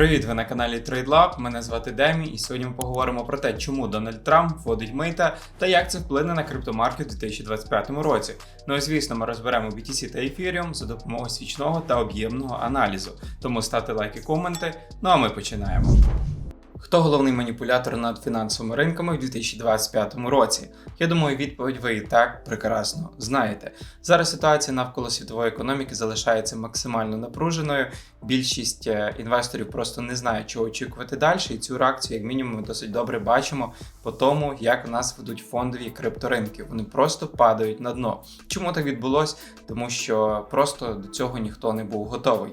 Привіт, ви на каналі TradeLab, Мене звати Демі, і сьогодні ми поговоримо про те, чому Дональд Трамп вводить мита та як це вплине на криптомаркет у 2025 році. Ну і звісно, ми розберемо BTC та Ethereum за допомогою свічного та об'ємного аналізу. Тому ставте лайки, коменти. Ну а ми починаємо. Хто головний маніпулятор над фінансовими ринками в 2025 році? Я думаю, відповідь ви і так прекрасно знаєте. Зараз ситуація навколо світової економіки залишається максимально напруженою. Більшість е, інвесторів просто не знає, чого очікувати далі, і цю реакцію, як мінімум, ми досить добре бачимо по тому, як у нас ведуть фондові крипторинки. Вони просто падають на дно. Чому так відбулось? Тому що просто до цього ніхто не був готовий.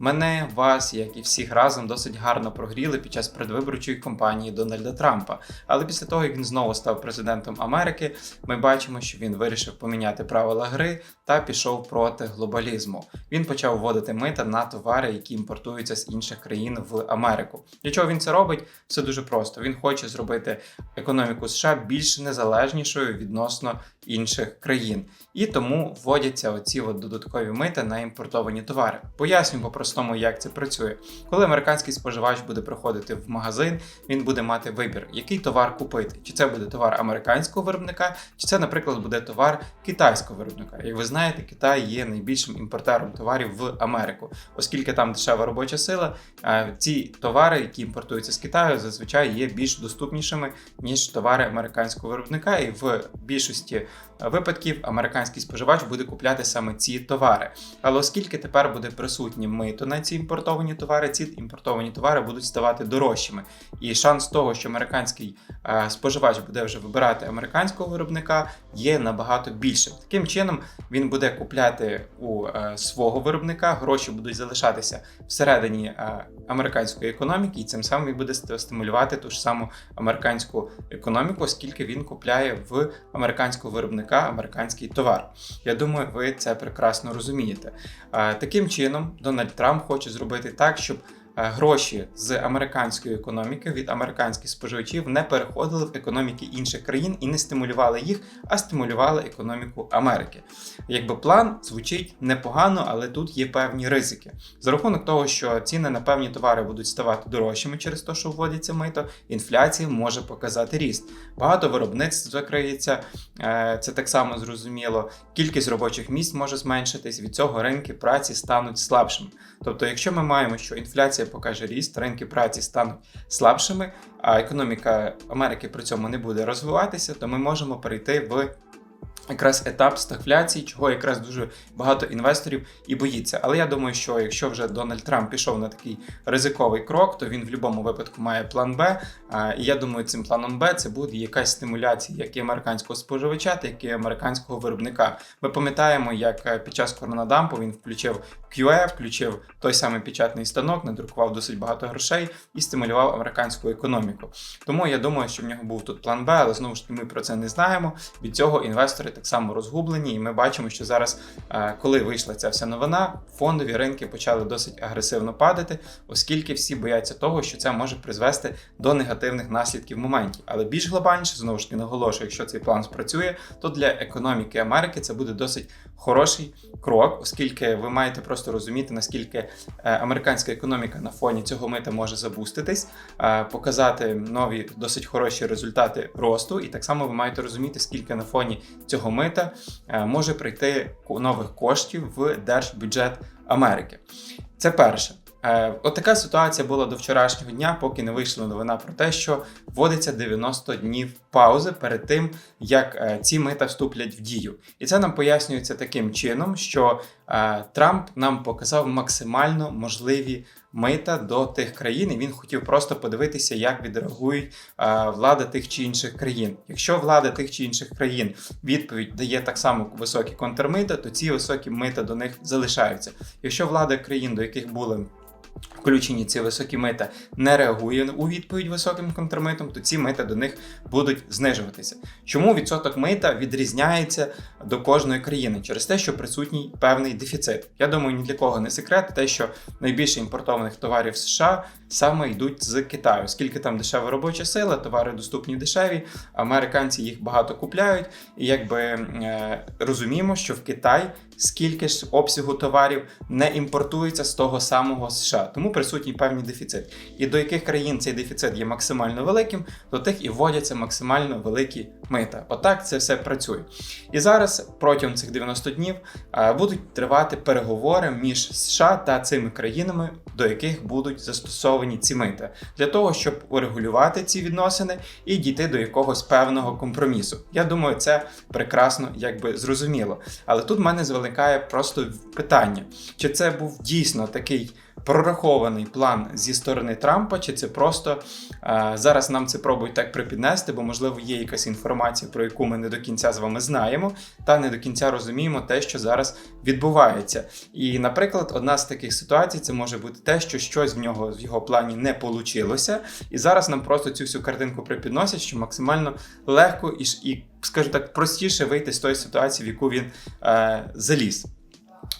Мене, вас, як і всіх разом, досить гарно прогріли під час предвиборчої кампанії Дональда Трампа. Але після того, як він знову став президентом Америки, ми бачимо, що він вирішив поміняти правила гри та пішов проти глобалізму. Він почав вводити мита на товари, які імпортуються з інших країн в Америку. Для чого він це робить? Все дуже просто. Він хоче зробити економіку США більш незалежнішою відносно інших країн. І тому вводяться оці от додаткові мита на імпортовані товари. Поясню по-простому, як це працює. Коли американський споживач буде приходити в магазин, він буде мати вибір, який товар купити. Чи це буде товар американського виробника, чи це, наприклад, буде товар китайського виробника. Як ви знаєте, Китай є найбільшим імпортером товарів в Америку, оскільки там дешева робоча сила. Ці товари, які імпортуються з Китаю, зазвичай є більш доступнішими ніж товари американського виробника, і в більшості випадків американський споживач буде купляти саме ці товари. Але оскільки тепер буде присутнє мито на ці імпортовані товари, ці імпортовані товари будуть ставати дорожчими. І шанс того, що американський е, споживач буде вже вибирати американського виробника, є набагато більшим. Таким чином він буде купляти у е, свого виробника, гроші будуть залишатися всередині е, американської економіки, і цим самим буде стимулювати ту ж саму американську економіку, оскільки він купляє в американського виробника американський товар. Я думаю, ви це прекрасно розумієте. Е, Таким чином, Дональд Трамп хоче зробити так, щоб гроші з американської економіки від американських споживачів не переходили в економіки інших країн і не стимулювали їх, а стимулювали економіку Америки. Якби план звучить непогано, але тут є певні ризики. За рахунок того, що ціни на певні товари будуть ставати дорожчими через те, що вводиться мито, інфляція може показати ріст. Багато виробництв закриється, е, це так само зрозуміло. Кількість робочих місць може зменшитись, від цього ринки праці стануть слабшими. Тобто, якщо ми маємо, що інфляція покаже ріст, ринки праці стануть слабшими, а економіка Америки при цьому не буде розвиватися, то ми можемо перейти в якраз етап стагфляції, чого якраз дуже багато інвесторів і боїться. Але я думаю, що якщо вже Дональд Трамп пішов на такий ризиковий крок, то він в будь-якому випадку має план Б. І я думаю, цим планом Б це буде якась стимуляція як і американського споживача, так і американського виробника. Ми пам'ятаємо, як е, під час коронадампу він включив QE, включив той самий печатний станок, надрукував досить багато грошей і стимулював американську економіку. Тому я думаю, що в нього був тут план Б, але знову ж таки ми про це не знаємо. Від цього інвестори так само розгублені, і ми бачимо, що зараз, е, коли вийшла ця вся новина, фондові ринки почали досить агресивно падати, оскільки всі бояться того, що це може призвести до негативних наслідків в моменті. Але більш глобальніше, знову ж таки наголошую, якщо цей план спрацює, то для економіки Америки це буде досить хороший крок, оскільки ви маєте просто розуміти, наскільки е, американська економіка на фоні цього мита може забуститись, е, показати нові досить хороші результати росту, і так само ви маєте розуміти, скільки на фоні цього мита е, може прийти нових коштів в держбюджет Америки. Це перше. Е, От ситуація була до вчорашнього дня, поки не вийшла новина про те, що вводиться 90 днів паузи перед тим, як е, ці мита вступлять в дію. І це нам пояснюється таким чином, що Трамп нам показав максимально можливі мита до тих країн, і він хотів просто подивитися, як відреагують е, влада тих чи інших країн. Якщо влада тих чи інших країн відповідь дає так само високі контрмита, то ці високі мита до них залишаються. Якщо влада країн, до яких були включені ці високі мита, не реагує у відповідь високим контрмитом, то ці мита до них будуть знижуватися. Чому відсоток мита відрізняється до кожної країни? Через те, що присутній певний дефіцит. Я думаю, ні для кого не секрет, те, що найбільше імпортованих товарів з США саме йдуть з Китаю, оскільки там дешева робоча сила, товари доступні дешеві, американці їх багато купляють, і якби е, розуміємо, що в Китай скільки ж обсягу товарів не імпортується з того самого США. Тому присутній певний дефіцит. І до яких країн цей дефіцит є максимально великим, до тих і вводяться максимально великі мита. Отак це все працює. І зараз протягом цих 90 днів е, будуть тривати переговори між США та цими країнами, до яких будуть застосовані ці мита, для того, щоб урегулювати ці відносини і дійти до якогось певного компромісу. Я думаю, це прекрасно якби зрозуміло. Але тут в мене виникає просто питання: чи це був дійсно такий прорахований план зі сторони Трампа, чи це просто е, зараз нам це пробують так припіднести, бо можливо є якась інформація, про яку ми не до кінця з вами знаємо, та не до кінця розуміємо те, що зараз відбувається. І, наприклад, одна з таких ситуацій це може бути те, що щось в нього в його плані не получилося, і зараз нам просто цю всю картинку припідносять, що максимально легко і, і скажу так, простіше вийти з тої ситуації, в яку він е, заліз.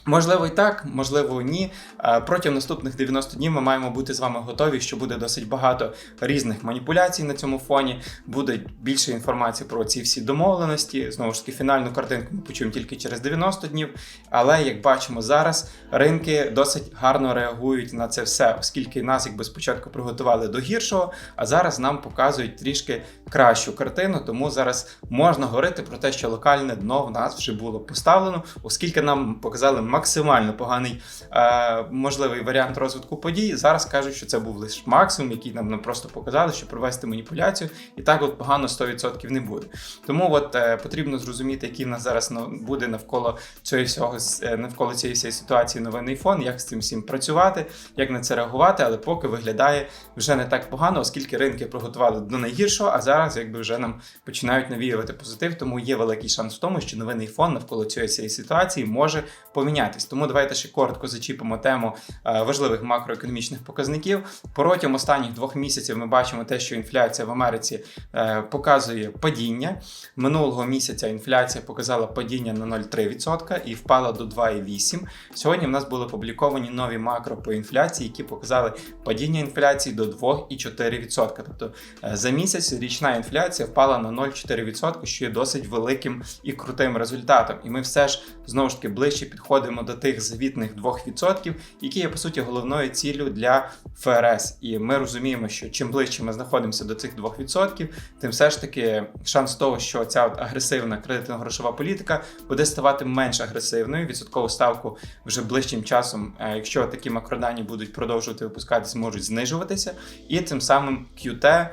Можливо, і так, можливо, ні. Е, Протягом наступних 90 днів ми маємо бути з вами готові, що буде досить багато різних маніпуляцій на цьому фоні. Буде більше інформації про ці всі домовленості. Знову ж таки, фінальну картинку ми почуємо тільки через 90 днів. Але як бачимо зараз, ринки досить гарно реагують на це все, оскільки нас якби спочатку приготували до гіршого, а зараз нам показують трішки кращу картину. Тому зараз можна говорити про те, що локальне дно в нас вже було поставлено, оскільки нам показали максимально поганий е, можливий варіант розвитку подій. Зараз кажуть, що це був лише максимум, який нам, просто показали, що провести маніпуляцію, і так от погано 100% не буде. Тому от е, потрібно зрозуміти, який в нас зараз буде навколо цього всього е, навколо цієї всієї ситуації новинний фон, як з цим всім працювати, як на це реагувати, але поки виглядає вже не так погано, оскільки ринки приготували до найгіршого, а зараз якби вже нам починають навіювати позитив, тому є великий шанс в тому, що новинний фон навколо цієї ситуації може помінятись. Тому давайте ще коротко зачіпимо тему е, важливих макроекономічних показників. Протягом останніх двох місяців ми бачимо те, що інфляція в Америці е, показує падіння. Минулого місяця інфляція показала падіння на 0,3% і впала до 2,8%. Сьогодні в нас були опубліковані нові макро по інфляції, які показали падіння інфляції до 2,4%. Тобто е, за місяць річна інфляція впала на 0,4%, що є досить великим і крутим результатом. І ми все ж знову ж таки ближче підходимо до тих звітних 2%, які є по суті головною ціллю для ФРС. І ми розуміємо, що чим ближче ми знаходимося до цих 2%, тим все ж таки шанс того, що ця от агресивна кредитно-грошова політика буде ставати менш агресивною. Відсоткову ставку вже ближчим часом, е, якщо такі макродані будуть продовжувати випускатись, можуть знижуватися, і тим самим QT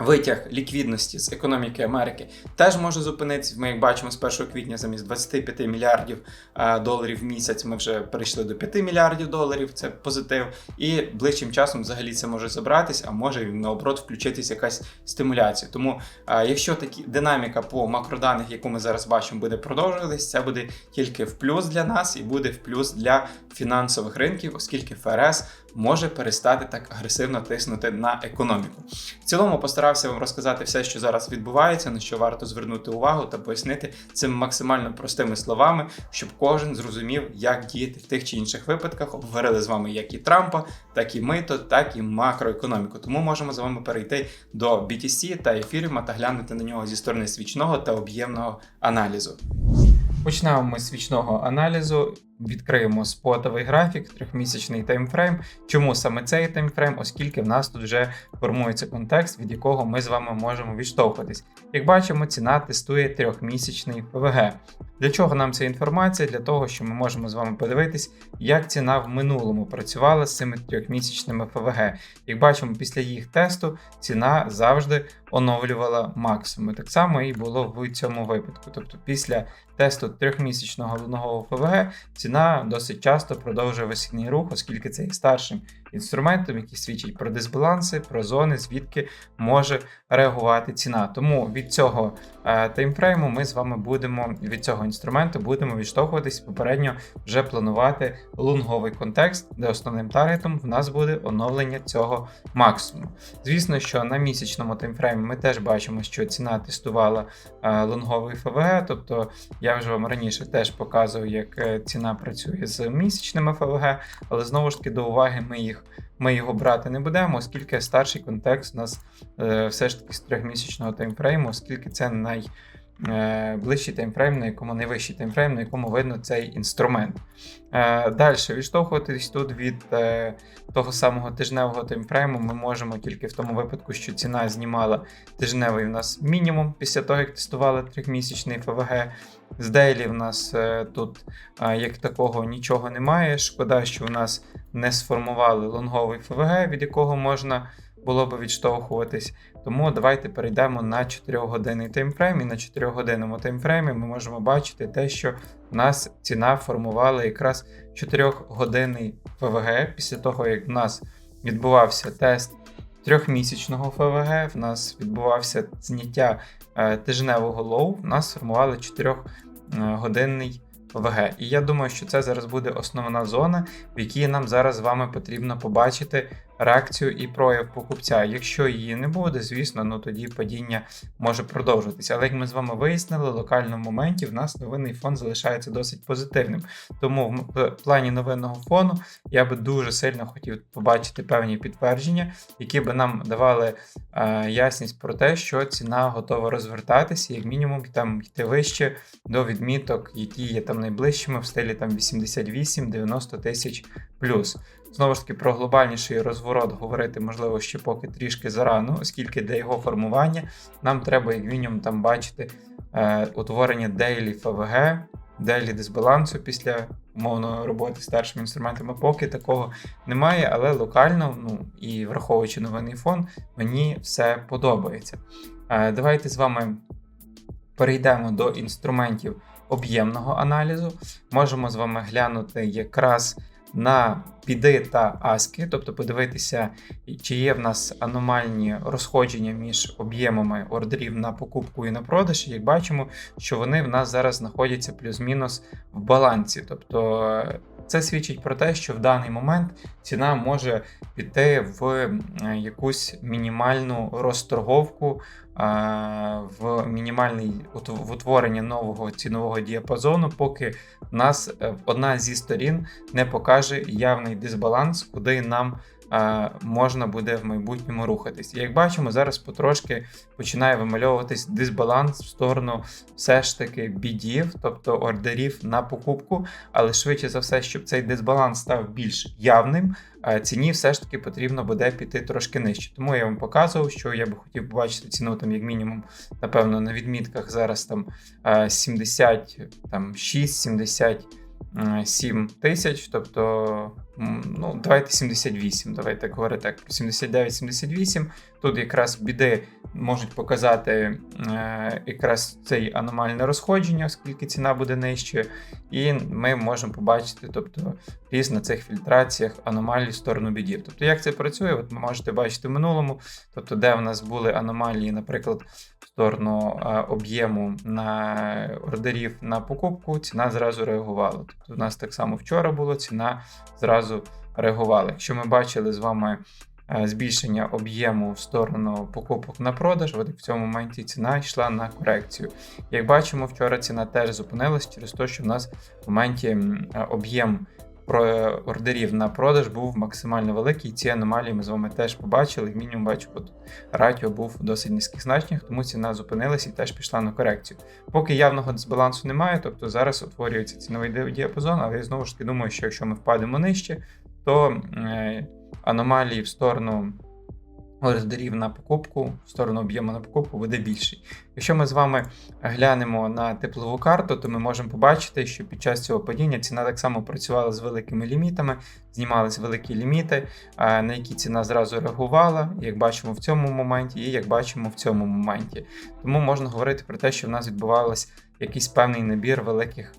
Витяг ліквідності з економіки Америки теж може зупинитися. Ми, як бачимо, з 1 квітня замість 25 мільярдів е, доларів в місяць ми вже перейшли до 5 мільярдів доларів. Це позитив. І ближчим часом взагалі це може забратись, а може наоборот включитись якась стимуляція. Тому, е, якщо такі динаміка по макроданих, яку ми зараз бачимо, буде продовжуватись, це буде тільки в плюс для нас і буде в плюс для фінансових ринків, оскільки ФРС може перестати так агресивно тиснути на економіку. В цілому постарався вам розказати все, що зараз відбувається, на що варто звернути увагу та пояснити цим максимально простими словами, щоб кожен зрозумів, як діяти в тих чи інших випадках. Обговорили з вами як і Трампа, так і мито, так і макроекономіку. Тому можемо з вами перейти до BTC та ефіріума та глянути на нього зі сторони свічного та об'ємного аналізу. Почнемо ми з свічного аналізу. Відкриємо спотовий графік, трьохмісячний таймфрейм. Чому саме цей таймфрейм? Оскільки в нас тут вже формується контекст, від якого ми з вами можемо відштовхуватись. Як бачимо, ціна тестує трьохмісячний ПВГ. Для чого нам ця інформація? Для того, що ми можемо з вами подивитись, як ціна в минулому працювала з цими трьохмісячними ФВГ. Як бачимо, після їх тесту ціна завжди оновлювала максимуми. Так само і було в цьому випадку. Тобто після тесту трьохмісячного головного ФВГ ціна досить часто продовжує висільний рух, оскільки це і старшим інструментом, який свідчить про дисбаланси, про зони, звідки може реагувати ціна. Тому від цього е, таймфрейму ми з вами будемо від цього інструменту будемо відштовхуватись попередньо вже планувати лунговий контекст, де основним таргетом в нас буде оновлення цього максимуму. Звісно, що на місячному таймфреймі ми теж бачимо, що ціна тестувала е, лонговий ФВГ, тобто я вже вам раніше теж показував, як е, ціна працює з місячними ФВГ, але знову ж таки до уваги ми їх ми його брати не будемо, оскільки старший контекст у нас е, все ж таки з трьохмісячного таймфрейму, оскільки це най, ближчий таймфрейм, на якому найвищий таймфрейм, на якому видно цей інструмент. Е, Далі, відштовхуватись тут від е, того самого тижневого таймфрейму, ми можемо тільки в тому випадку, що ціна знімала тижневий у нас мінімум після того, як тестували трьохмісячний ФВГ. З Дейлі в нас е, тут е, як такого нічого немає. Шкода, що в нас не сформували лонговий ФВГ, від якого можна було би відштовхуватись. Тому давайте перейдемо на 4-годинний таймфрейм. І на 4-годинному таймфреймі ми можемо бачити те, що в нас ціна формувала якраз 4-годинний ФВГ. Після того, як в нас відбувався тест трьохмісячного ФВГ, в нас відбувався зняття е, тижневого лоу, в нас сформували 4-годинний ФВГ. І я думаю, що це зараз буде основна зона, в якій нам зараз з вами потрібно побачити реакцію і прояв покупця. Якщо її не буде, звісно, ну тоді падіння може продовжуватися. Але як ми з вами вияснили, в локальному моменті в нас новинний фон залишається досить позитивним. Тому в плані новинного фону я би дуже сильно хотів побачити певні підтвердження, які би нам давали е, ясність про те, що ціна готова розвертатися, як мінімум там йти вище до відміток, які є там найближчими в стилі там 88-90 тисяч плюс. Знову ж таки, про глобальніший розворот говорити, можливо, ще поки трішки зарано, оскільки для його формування нам треба, як мінімум, там бачити е, утворення дейлі ФВГ, дейлі дисбалансу після умовної роботи старшими інструментами. Поки такого немає, але локально, ну і враховуючи новинний фон, мені все подобається. Е, давайте з вами перейдемо до інструментів об'ємного аналізу. Можемо з вами глянути якраз на піди та аски, тобто подивитися, чи є в нас аномальні розходження між об'ємами ордерів на покупку і на продаж. Як бачимо, що вони в нас зараз знаходяться плюс-мінус в балансі. Тобто це свідчить про те, що в даний момент ціна може піти в якусь мінімальну розторговку, в мінімальне утворення нового цінового діапазону, поки нас е, одна зі сторін не покаже явний дисбаланс, куди нам можна буде в майбутньому рухатись. І як бачимо, зараз потрошки починає вимальовуватись дисбаланс в сторону все ж таки бідів, тобто ордерів на покупку, але швидше за все, щоб цей дисбаланс став більш явним. Ціні все ж таки потрібно буде піти трошки нижче. Тому я вам показував, що я би хотів побачити ціну там, як мінімум, напевно, на відмітках зараз там 76, 77 тисяч. Тобто ну, давайте 78, давайте говорити так, 79-78. Тут якраз біди можуть показати е, якраз цей аномальне розходження, оскільки ціна буде нижче, і ми можемо побачити тобто, різ на цих фільтраціях аномалій в сторону бідів. Тобто, як це працює, От ви можете бачити в минулому, тобто, де в нас були аномалії, наприклад, сторону е, об'єму на ордерів на покупку, ціна зразу реагувала. Тобто, у нас так само вчора було, ціна зразу реагувала. Якщо ми бачили з вами Е, збільшення об'єму в сторону покупок на продаж, от в цьому моменті ціна йшла на корекцію. Як бачимо, вчора ціна теж зупинилась через те, що в нас в моменті е, об'єм ордерів на продаж був максимально великий. Ці аномалії ми з вами теж побачили. Мінімум бачу, от ратіо був в досить низьких значеннях, тому ціна зупинилася і теж пішла на корекцію. Поки явного дисбалансу немає, тобто зараз утворюється ціновий діапазон, але я знову ж таки думаю, що якщо ми впадемо нижче, то е, аномалії в сторону ордерів на покупку, в сторону об'єму на покупку буде більший. Якщо ми з вами глянемо на теплову карту, то ми можемо побачити, що під час цього падіння ціна так само працювала з великими лімітами, знімались великі ліміти, на які ціна зразу реагувала, як бачимо в цьому моменті, і як бачимо в цьому моменті. Тому можна говорити про те, що в нас відбувалось якийсь певний набір великих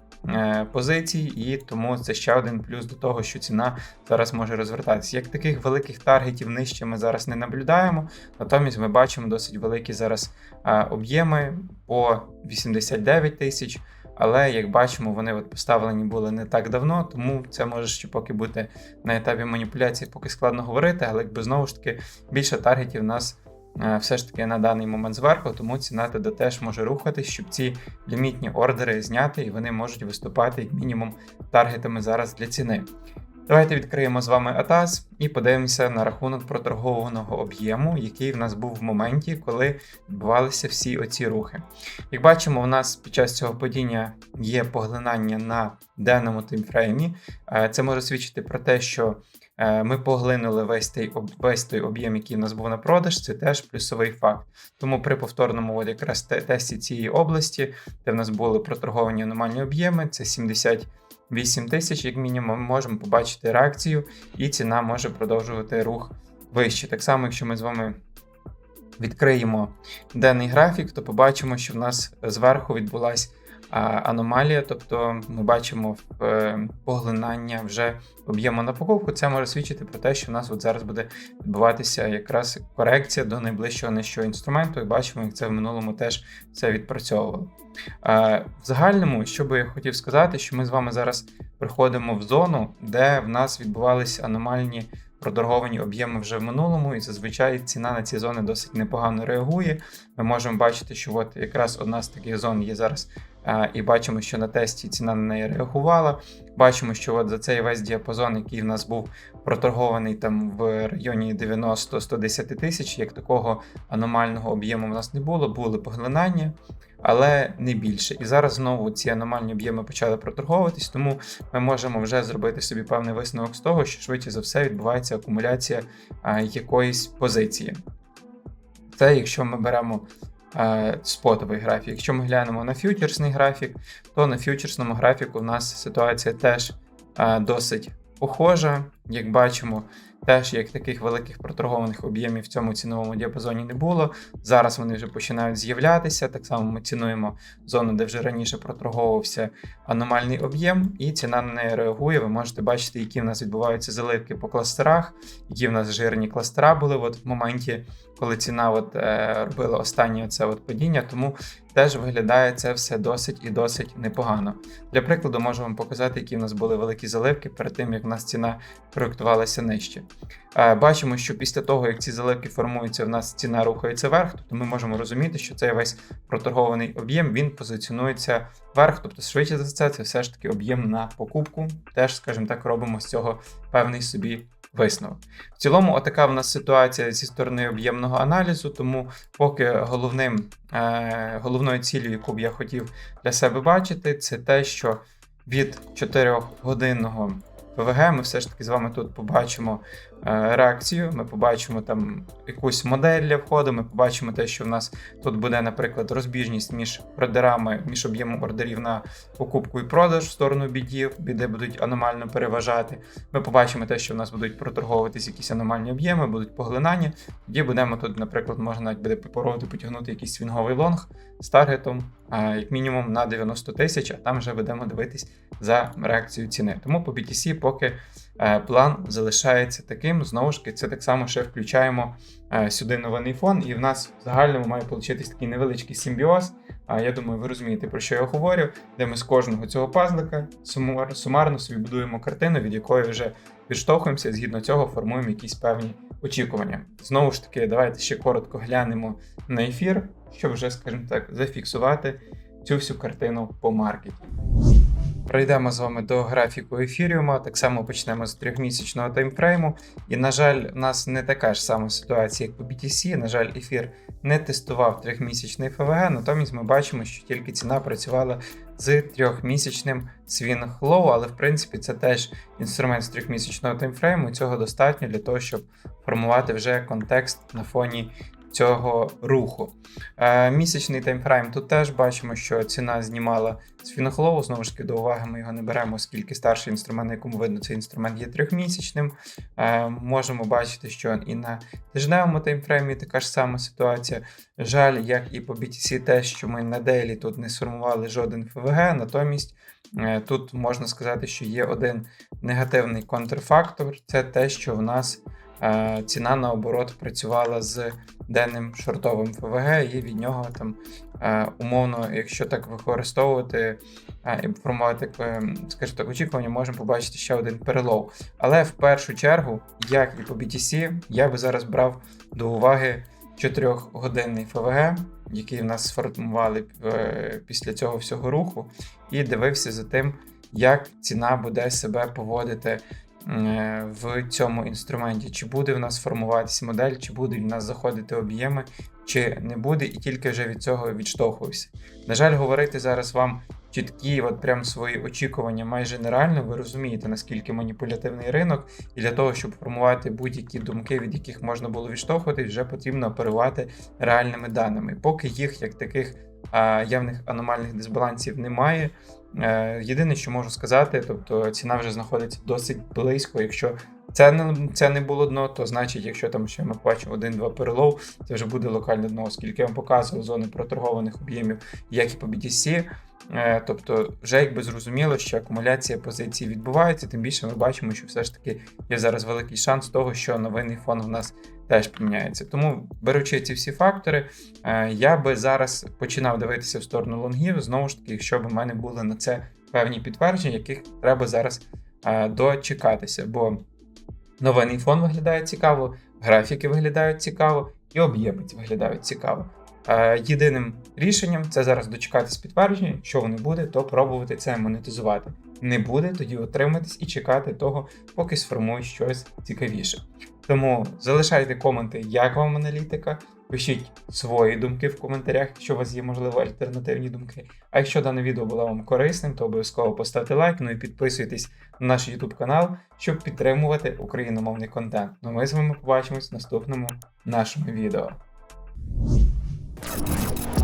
позицій, і тому це ще один плюс до того, що ціна зараз може розвертатися. Як таких великих таргетів нижче ми зараз не наблюдаємо, натомість ми бачимо досить великі зараз е, об'єми по 89 тисяч. Але як бачимо, вони от поставлені були не так давно, тому це може ще поки бути на етапі маніпуляції, поки складно говорити, але якби знову ж таки більше таргетів нас Е, все ж таки на даний момент зверху, тому ціна ТД теж може рухатись, щоб ці лімітні ордери зняти, і вони можуть виступати як мінімум таргетами зараз для ціни. Давайте відкриємо з вами ATAS і подивимося на рахунок проторгованого об'єму, який в нас був в моменті, коли відбувалися всі оці рухи. Як бачимо, у нас під час цього падіння є поглинання на денному таймфреймі. Е, Це може свідчити про те, що е, ми поглинули весь той, весь той об'єм, який в нас був на продаж, це теж плюсовий факт. Тому при повторному от якраз тесті цієї області, де в нас були проторговані аномальні об'єми, це 78 тисяч, як мінімум, ми можемо побачити реакцію, і ціна може продовжувати рух вище. Так само, якщо ми з вами відкриємо денний графік, то побачимо, що в нас зверху відбулася аномалія, тобто ми бачимо е, поглинання вже об'єму на покупку. Це може свідчити про те, що в нас от зараз буде відбуватися якраз корекція до найближчого нижчого інструменту, і бачимо, як це в минулому теж все відпрацьовувало. В загальному, що би я хотів сказати, що ми з вами зараз приходимо в зону, де в нас відбувалися аномальні проторговані об'єми вже в минулому, і зазвичай ціна на ці зони досить непогано реагує. Ми можемо бачити, що от якраз одна з таких зон є зараз, і бачимо, що на тесті ціна на неї реагувала. Бачимо, що от за цей весь діапазон, який в нас був проторгований там в районі 90-110 тисяч, як такого аномального об'єму в нас не було, були поглинання. Але не більше. І зараз знову ці аномальні об'єми почали проторговуватись, тому ми можемо вже зробити собі певний висновок з того, що швидше за все відбувається акумуляція якоїсь позиції. Це якщо ми беремо спотовий графік. Якщо ми глянемо на фьючерсний графік, то на фьючерсному графіку в нас ситуація теж досить похожа. Як бачимо, теж як таких великих проторгованих об'ємів в цьому ціновому діапазоні не було. Зараз вони вже починають з'являтися. Так само ми цінуємо зону, де вже раніше проторговувався аномальний об'єм, і ціна на неї реагує. Ви можете бачити, які в нас відбуваються заливки по кластерах, які в нас жирні кластера були от в моменті, коли ціна от, е, робила останнє це от падіння. Тому теж виглядає це все досить і досить непогано. Для прикладу, можу вам показати, які в нас були великі заливки перед тим, як в нас ціна проєктувалася нижче. Е, Бачимо, що після того, як ці заливки формуються, в нас ціна рухається вверх, тобто ми можемо розуміти, що цей весь проторгований об'єм він позиціонується вверх, тобто швидше за це, це все ж таки об'єм на покупку. Теж, скажімо так, робимо з цього певний собі висновок. В цілому, отака в нас ситуація зі сторони об'ємного аналізу, тому поки головним, е, головною ціллю, яку б я хотів для себе бачити, це те, що від 4-годинного ПВГ ми все ж таки з вами тут побачимо реакцію, ми побачимо там якусь модель для входу, ми побачимо те, що в нас тут буде, наприклад, розбіжність між продерами, між об'ємом ордерів на покупку і продаж в сторону бідів, біди будуть аномально переважати. Ми побачимо те, що в нас будуть проторговуватись якісь аномальні об'єми, будуть поглинання. Тоді будемо тут, наприклад, можна навіть буде попробувати потягнути якийсь свінговий лонг з таргетом, як мінімум на 90 тисяч, а там вже будемо дивитись за реакцією ціни. Тому по BTC поки е, план залишається таким. Знову ж таки, це так само ще включаємо е, сюди новинний фон, і в нас в загальному має получитись такий невеличкий симбіоз. Я думаю, ви розумієте, про що я говорю, де ми з кожного цього пазлика сумар, сумарно собі будуємо картину, від якої вже відштовхуємося, згідно цього формуємо якісь певні очікування. Знову ж таки, давайте ще коротко глянемо на ефір, щоб вже, скажімо так, зафіксувати цю всю картину по маркеті. Пройдемо з вами до графіку ефіріума. Так само почнемо з трьохмісячного таймфрейму. І, на жаль, у нас не така ж сама ситуація, як по BTC. На жаль, ефір не тестував трьохмісячний ФВГ, натомість ми бачимо, що тільки ціна працювала з трьохмісячним свінг лоу, але в принципі це теж інструмент з трьохмісячного таймфрейму. Цього достатньо для того, щоб формувати вже контекст на фоні цього руху. Е, місячний таймфрейм тут теж бачимо, що ціна знімала з фінохлову. Знову ж таки, до уваги ми його не беремо, оскільки старший інструмент, на якому видно, цей інструмент є трьохмісячним. Е, можемо бачити, що і на тижневому таймфреймі така ж сама ситуація. Жаль, як і по BTC, те, що ми на дейлі тут не сформували жоден ФВГ, натомість. е, Тут можна сказати, що є один негативний контрфактор це те, що в нас ціна наоборот працювала з денним шортовим ФВГ, і від нього там умовно, якщо так використовувати і формувати, скажімо так, очікування, можемо побачити ще один перелов. Але в першу чергу, як і по BTC, я би зараз брав до уваги 4-годинний ФВГ, який в нас сформували е, після цього всього руху, і дивився за тим, як ціна буде себе поводити в цьому інструменті, чи буде в нас формуватися модель, чи буде в нас заходити об'єми, чи не буде, і тільки вже від цього відштовхувався. На жаль, говорити зараз вам чіткі, от прям свої очікування майже нереально. Ви розумієте, наскільки маніпулятивний ринок, і для того, щоб формувати будь-які думки, від яких можна було відштовхуватись, вже потрібно оперувати реальними даними. Поки їх як таких явних аномальних дисбалансів немає. Е, Єдине, що можу сказати, тобто ціна вже знаходиться досить близько. Якщо це не, це не було дно, то значить, якщо там ще ми бачимо один-два перелов, це вже буде локальне дно, оскільки я вам показував зони проторгованих об'ємів, як і по BTC. Е, Тобто, вже якби зрозуміло, що акумуляція позицій відбувається, тим більше ми бачимо, що все ж таки є зараз великий шанс того, що новинний фон в нас теж поміняється. Тому, беручи ці всі фактори, е, я би зараз починав дивитися в сторону лонгів, знову ж таки, якщо б в мене були на це певні підтвердження, яких треба зараз е, дочекатися. Бо новинний фон виглядає цікаво, графіки виглядають цікаво, і об'єми виглядають цікаво. Е, Єдиним рішенням це зараз дочекатись підтвердження. Якщо воно буде, то пробувати це монетизувати. Не буде, тоді отриматись і чекати того, поки сформують щось цікавіше. Тому залишайте коменти, як вам аналітика. Пишіть свої думки в коментарях, якщо у вас є, можливо, альтернативні думки. А якщо дане відео було вам корисним, то обов'язково поставте лайк, ну і підписуйтесь на наш YouTube канал, щоб підтримувати україномовний контент. Ну ми з вами побачимось в наступному нашому відео. Let's go.